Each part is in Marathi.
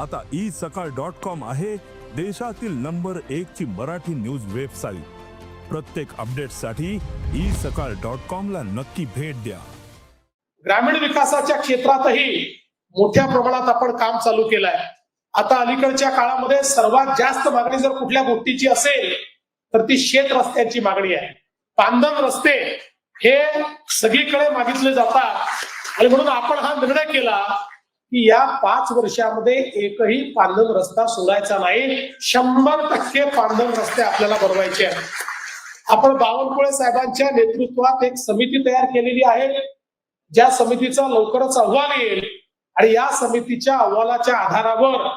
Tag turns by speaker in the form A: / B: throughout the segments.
A: आता ई सकाळ डॉट कॉम आहे देशातील नंबर एक ची मराठी न्यूज वेबसाईट. प्रत्येक अपडेटसाठी ई सकाळ डॉट कॉम ला नक्की भेट द्या.
B: ग्रामीण विकासाच्या क्षेत्रातही मोठ्या प्रमाणात आपण काम चालू केलं आहे आता अलीकडच्या काळामध्ये सर्वात जास्त मागणी जर कुठल्या गोष्टीची असेल तर ती शेत रस्त्यांची मागणी आहे. पांदन रस्ते हे सगळीकडे मागितले जातात. आणि म्हणून आपण हा निर्णय केला की या पाच वर्षामध्ये एकही पांदन रस्ता सोडायचा नाही. शंभर टक्के पांदन रस्ते आपल्याला बनवायचे आहेत. आपण बावनकुळे साहेबांच्या नेतृत्वात एक समिती तयार केलेली आहे. ज्या समितीचा लवकरच अहवाल येईल. आणि या समितीच्या अहवालाच्या आधारावर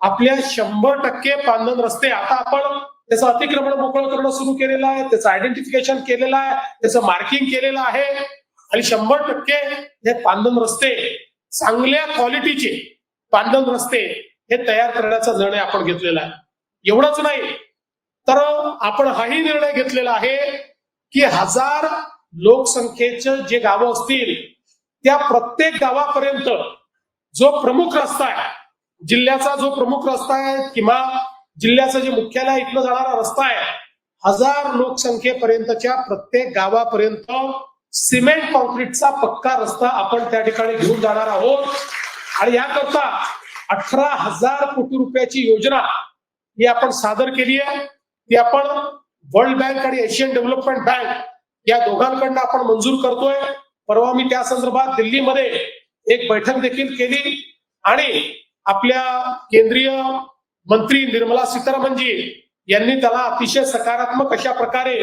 B: आपल्या शंभर टक्के पांदन रस्ते आता आपण त्याचं अतिक्रमण मोकळं करणं सुरू केलेलं आहे. त्याचं आयडेंटिफिकेशन केलेलं आहे. त्याचं मार्किंग केलेलं आहे. आणि शंभर टक्के हे पांदन रस्ते चांगल्या क्वालिटीचे पांदन रस्ते हे तयार करण्याचा निर्णय आपण घेतलेला आहे. एवढंच नाही तर आपण हाही निर्णय घेतलेला आहे की हजार लोकसंख्येचे जे गावं असतील त्या प्रत्येक गावापर्यंत जो प्रमुख रस्ता आहे जिल्ह्याचा जो प्रमुख रस्ता आहे किंवा जिल्ह्याचं जे मुख्यालय इथनं जाणारा रस्ता आहे हजार लोकसंख्येपर्यंतच्या प्रत्येक गावापर्यंत सिमेंट कॉन्क्रीटचा पक्का रस्ता आपण त्या ठिकाणी घेऊन जाणार आहोत. आणि याकरता अठरा हजार कोटी रुपयाची योजना ही आपण सादर केली आहे. ती आपण वर्ल्ड बँक आणि एशियन डेव्हलपमेंट बँक या दोघांकडनं आपण मंजूर करतोय. परवा मी त्या संदर्भात दिल्लीमध्ये एक बैठक देखील केली. आणि आपल्या केंद्रीय मंत्री निर्मला सीतारामनजी यांनी त्याला अतिशय सकारात्मक अशा प्रकारे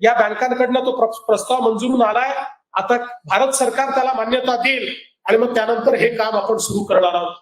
B: या बँकांकडनं तो प्रस्ताव मंजूरून आलाय आता भारत सरकार त्याला मान्यता देईल. आणि मग त्यानंतर हे काम आपण सुरू करणार आहोत.